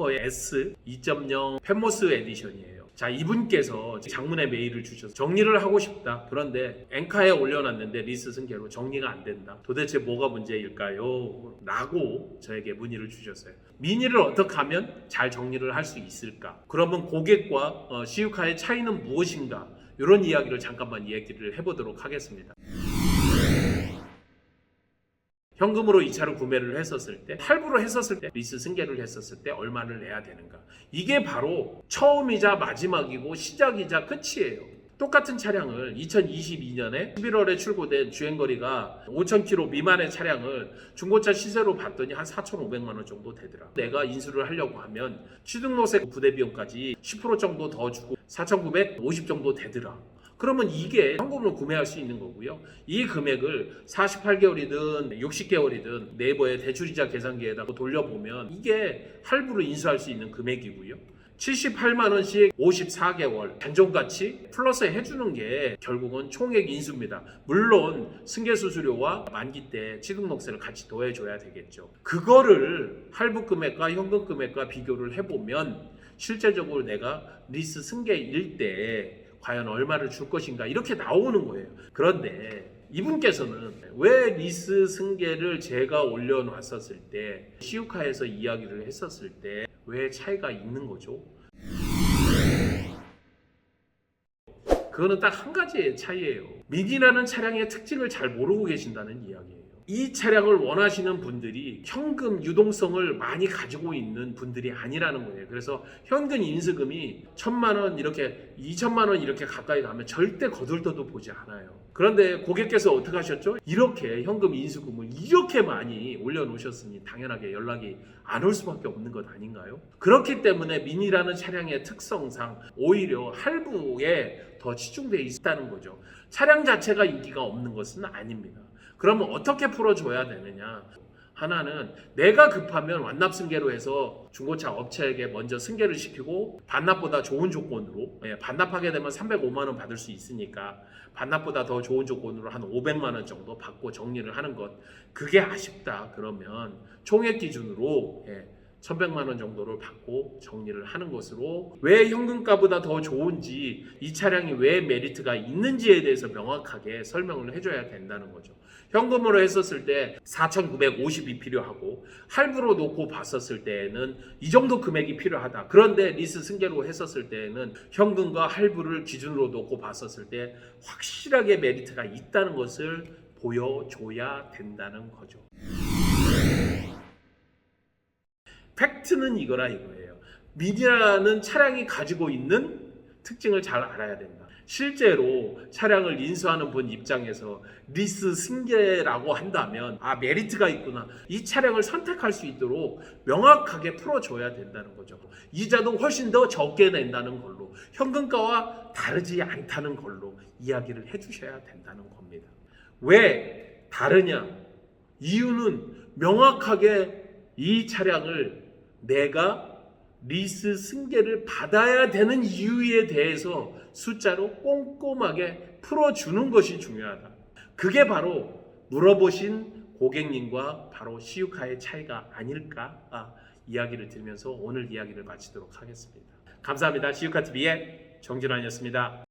쿠퍼의 S 2.0 펜모스 에디션이에요. 자, 이분께서 장문의 메일을 주셔서 정리를 하고 싶다. 그런데 엔카에 올려놨는데 리스 승계로 정리가 안 된다. 도대체 뭐가 문제일까요? 라고 저에게 문의를 주셨어요. 미니를 어떻게 하면 잘 정리를 할 수 있을까? 그러면 고객과 어, 시유카의 차이는 무엇인가? 이런 이야기를 잠깐만 이야기를 해보도록 하겠습니다. 현금으로 이 차를 구매를 했었을 때 할부로 했었을 때 리스 승계를 했었을 때 얼마를 내야 되는가 이게 바로 처음이자 마지막이고 시작이자 끝이에요 똑같은 차량을 2022년에 11월에 출고된 주행거리가 5,000km 미만의 차량을 중고차 시세로 봤더니 한 4,500만 원 정도 되더라. 내가 인수를 하려고 하면 취등록세 부대 비용까지 10% 정도 더 주고 4,950 정도 되더라. 그러면 이게 현금으로 구매할 수 있는 거고요. 이 금액을 48개월이든 60개월이든 네이버의 대출이자 계산기에다가 돌려보면 이게 할부로 인수할 수 있는 금액이고요. 78만 원씩 54개월 단종같이 플러스 해주는 게 결국은 총액 인수입니다. 물론 승계 수수료와 만기 때 취등록세를 같이 더해줘야 되겠죠. 그거를 할부 금액과 현금 금액과 비교를 해보면 실제적으로 내가 리스 승계일 때 과연 얼마를 줄 것인가 이렇게 나오는 거예요. 그런데 이분께서는 왜 리스 승계를 제가 올려놨었을 때 시우카에서 이야기를 했었을 때 왜 차이가 있는 거죠? 그거는 딱 한 가지의 차이예요. 미니라는 차량의 특징을 잘 모르고 계신다는 이야기예요. 이 차량을 원하시는 분들이 현금 유동성을 많이 가지고 있는 분들이 아니라는 거예요. 그래서 현금 인수금이 천만 원 이렇게 이천만 원 이렇게 가까이 가면 절대 거들떠도 보지 않아요. 그런데 고객께서 어떻게 하셨죠? 이렇게 현금 인수금을 이렇게 많이 올려놓으셨으니 당연하게 연락이 안 올 수밖에 없는 것 아닌가요? 그렇기 때문에 미니라는 차량의 특성상 오히려 할부에 더 치중되어 있다는 거죠. 차량 자체가 인기가 없는 것은 아닙니다. 그러면 어떻게 풀어줘야 되느냐? 하나는 내가 급하면 완납 승계로 해서 중고차 업체에게 먼저 승계를 시키고 반납보다 좋은 조건으로 예, 반납하게 되면 305만 원 받을 수 있으니까 반납보다 더 좋은 조건으로 한 500만 원 정도 받고 정리를 하는 것 그게 아쉽다 그러면 총액 기준으로 예, 1100만 원 정도를 받고 정리를 하는 것으로 왜 현금가보다 더 좋은지 이 차량이 왜 메리트가 있는지에 대해서 명확하게 설명을 해줘야 된다는 거죠. 현금으로 했었을 때 4,950이 필요하고 할부로 놓고 봤었을 때에는 이 정도 금액이 필요하다. 그런데 리스 승계로 했었을 때에는 현금과 할부를 기준으로 놓고 봤었을 때 확실하게 메리트가 있다는 것을 보여줘야 된다는 거죠. 팩트는 이거라 이거예요. 미디라는 차량이 가지고 있는 특징을 잘 알아야 된다. 실제로 차량을 인수하는 분 입장에서 리스 승계라고 한다면 아 메리트가 있구나 이 차량을 선택할 수 있도록 명확하게 풀어줘야 된다는 거죠 이자도 훨씬 더 적게 낸다는 걸로 현금가와 다르지 않다는 걸로 이야기를 해주셔야 된다는 겁니다 왜 다르냐 이유는 명확하게 이 차량을 내가 리스 승계를 받아야 되는 이유에 대해서 숫자로 꼼꼼하게 풀어주는 것이 중요하다. 그게 바로 물어보신 고객님과 바로 시유카의 차이가 아닐까 아, 이야기를 들으면서 오늘 이야기를 마치도록 하겠습니다. 감사합니다. 시유카 TV의 정진환이었습니다.